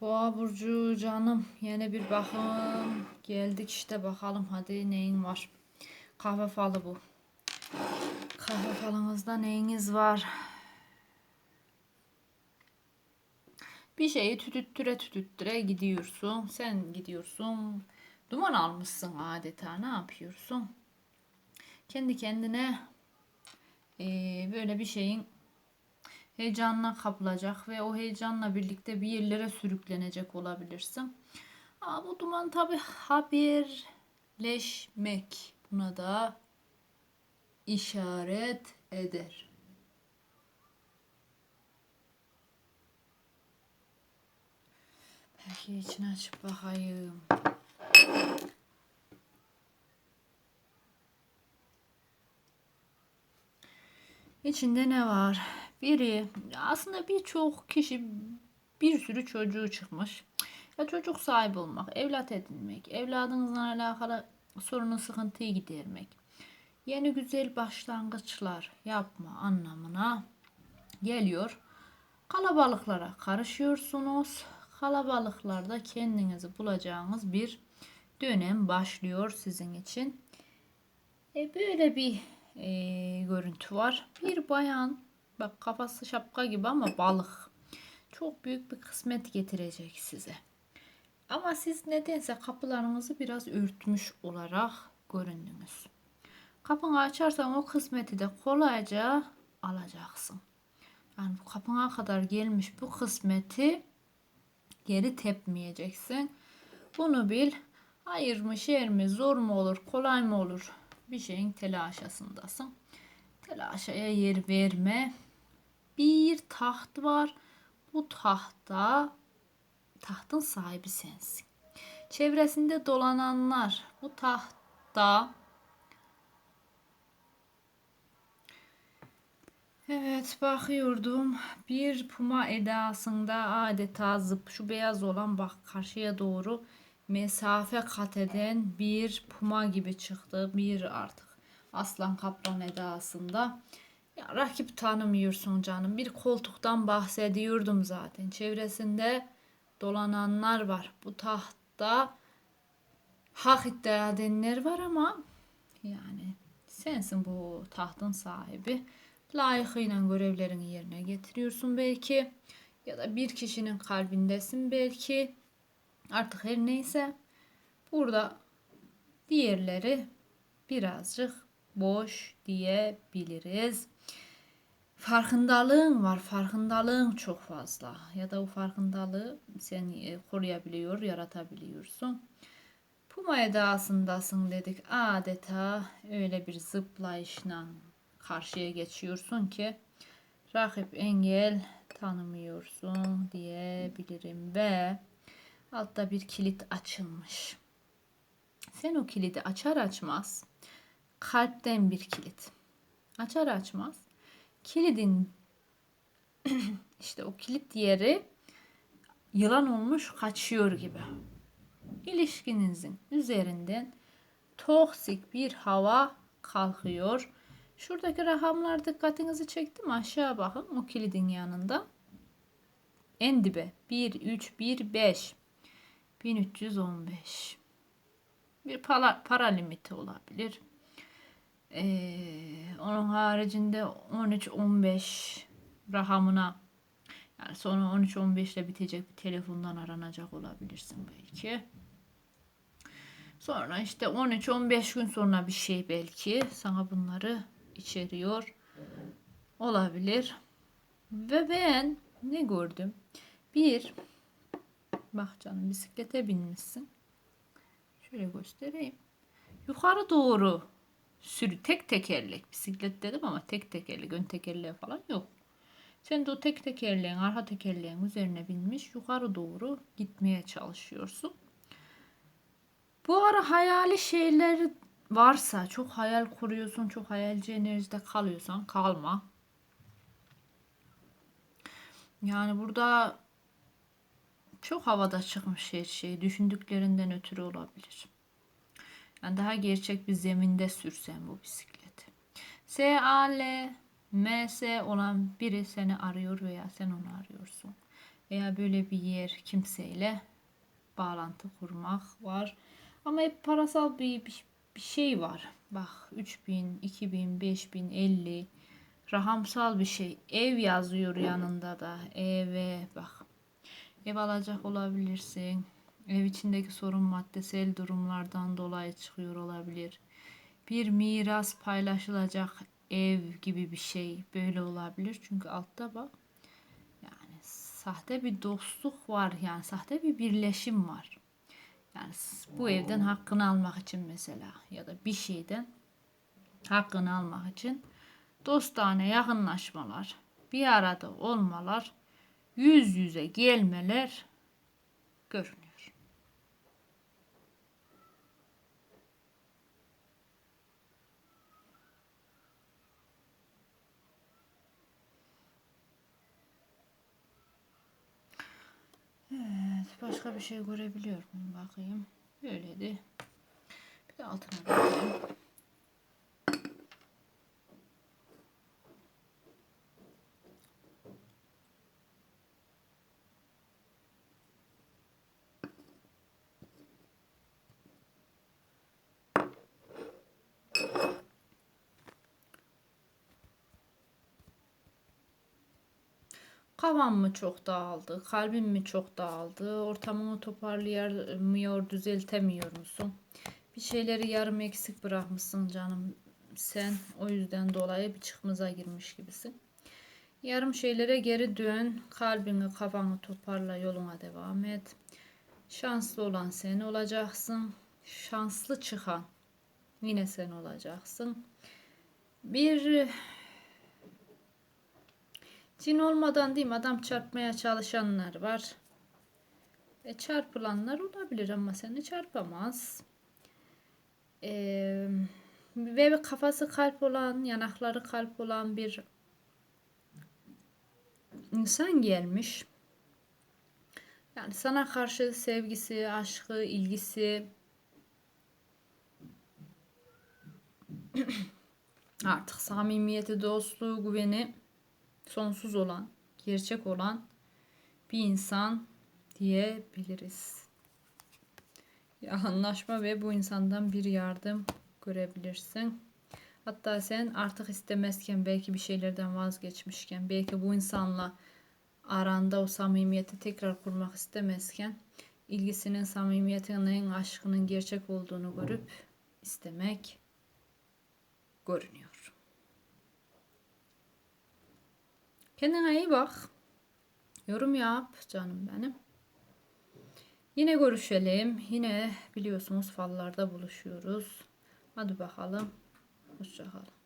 Boğa burcu canım yine bir bakım. Geldik işte bakalım hadi neyin var? Kahve falı bu. Kahve falınızda neyiniz var? Bir şeyi tütüttüre tütüttüre gidiyorsun sen gidiyorsun. Duman almışsın adeta ne yapıyorsun? Kendi kendine eee, böyle bir şeyin heyecanına kapılacak ve o heyecanla birlikte bir yerlere sürüklenecek olabilirsin. Ama bu duman tabi haberleşmek buna da işaret eder. Belki içini açıp bakayım. İçinde ne var? Biri aslında birçok kişi bir sürü çocuğu çıkmış. Ya çocuk sahibi olmak, evlat edinmek, evladınızla alakalı sorunu sıkıntıyı gidermek. Yeni güzel başlangıçlar yapma anlamına geliyor. Kalabalıklara karışıyorsunuz. Kalabalıklarda kendinizi bulacağınız bir dönem başlıyor sizin için. E böyle bir e, görüntü var. Bir bayan bak kafası şapka gibi ama balık. Çok büyük bir kısmet getirecek size. Ama siz nedense kapılarınızı biraz örtmüş olarak göründünüz. Kapını açarsan o kısmeti de kolayca alacaksın. Yani bu kapına kadar gelmiş bu kısmeti geri tepmeyeceksin. Bunu bil. Hayır mı, şer mi, zor mu olur, kolay mı olur? Bir şeyin telaşasındasın. Telaşaya yer verme. Bir taht var. Bu tahta tahtın sahibi sensin. Çevresinde dolananlar bu tahta Evet bakıyordum. Bir puma edasında adeta zıp şu beyaz olan bak karşıya doğru mesafe kat eden bir puma gibi çıktı. Bir artık aslan kaplan edasında. Ya rakip tanımıyorsun canım. Bir koltuktan bahsediyordum zaten. Çevresinde dolananlar var. Bu tahtta hak iddia edenler var ama yani sensin bu tahtın sahibi. Layıkıyla görevlerini yerine getiriyorsun belki. Ya da bir kişinin kalbindesin belki. Artık her neyse. Burada diğerleri birazcık boş diyebiliriz. Farkındalığın var. Farkındalığın çok fazla. Ya da o farkındalığı sen e, koruyabiliyor, yaratabiliyorsun. Puma edasındasın dedik. Adeta öyle bir zıplayışla karşıya geçiyorsun ki rakip engel tanımıyorsun diyebilirim ve altta bir kilit açılmış. Sen o kilidi açar açmaz kalpten bir kilit. Açar açmaz kilidin işte o kilit yeri yılan olmuş kaçıyor gibi. İlişkinizin üzerinden toksik bir hava kalkıyor. Şuradaki rakamlar dikkatinizi çekti mi? Aşağı bakın o kilidin yanında. En dibe 1 3 1 5 1315. Bir para, para limiti olabilir. Ee, onun haricinde 13-15 rakamına yani sonra 13-15 ile bitecek bir telefondan aranacak olabilirsin belki. Sonra işte 13-15 gün sonra bir şey belki sana bunları içeriyor olabilir. Ve ben ne gördüm? Bir, bak canım bisiklete binmişsin. Şöyle göstereyim. Yukarı doğru sürü tek tekerlek bisiklet dedim ama tek tekerlek ön tekerleği falan yok. Sen de o tek tekerleğin arka tekerleğin üzerine binmiş yukarı doğru gitmeye çalışıyorsun. Bu ara hayali şeyler varsa çok hayal kuruyorsun, çok hayalci enerjide kalıyorsan kalma. Yani burada çok havada çıkmış her şey. Düşündüklerinden ötürü olabilir. Yani daha gerçek bir zeminde sürsen bu bisikleti. S, A, L, M, S olan biri seni arıyor veya sen onu arıyorsun. veya böyle bir yer kimseyle bağlantı kurmak var. Ama hep parasal bir, bir, bir şey var. Bak 3000, 2000, 5000, 50 rahamsal bir şey. Ev yazıyor yanında da. Eve bak. Ev alacak olabilirsin. Ev içindeki sorun maddesel durumlardan dolayı çıkıyor olabilir. Bir miras paylaşılacak ev gibi bir şey böyle olabilir. Çünkü altta bak yani sahte bir dostluk var yani sahte bir birleşim var. Yani bu evden hakkını almak için mesela ya da bir şeyden hakkını almak için dostane yakınlaşmalar, bir arada olmalar, yüz yüze gelmeler görünüyor. Evet, başka bir şey görebiliyor bakayım. Öyleydi. Bir de altına bakayım. Kafam mı çok dağıldı, kalbim mi çok dağıldı, ortamını toparlayamıyor, düzeltemiyor musun? Bir şeyleri yarım eksik bırakmışsın canım sen. O yüzden dolayı bir çıkmaza girmiş gibisin. Yarım şeylere geri dön, kalbini, kafanı toparla, yoluna devam et. Şanslı olan sen olacaksın. Şanslı çıkan yine sen olacaksın. Bir Cin olmadan değil mi? Adam çarpmaya çalışanlar var. E, çarpılanlar olabilir ama seni çarpamaz. E, ve kafası kalp olan, yanakları kalp olan bir insan gelmiş. Yani sana karşı sevgisi, aşkı, ilgisi artık samimiyeti, dostluğu, güveni sonsuz olan, gerçek olan bir insan diyebiliriz. Anlaşma ve bu insandan bir yardım görebilirsin. Hatta sen artık istemezken belki bir şeylerden vazgeçmişken belki bu insanla aranda o samimiyeti tekrar kurmak istemezken ilgisinin, samimiyetinin, aşkının gerçek olduğunu görüp istemek görünüyor. Kendine iyi bak. Yorum yap canım benim. Yine görüşelim. Yine biliyorsunuz fallarda buluşuyoruz. Hadi bakalım. Hoşçakalın.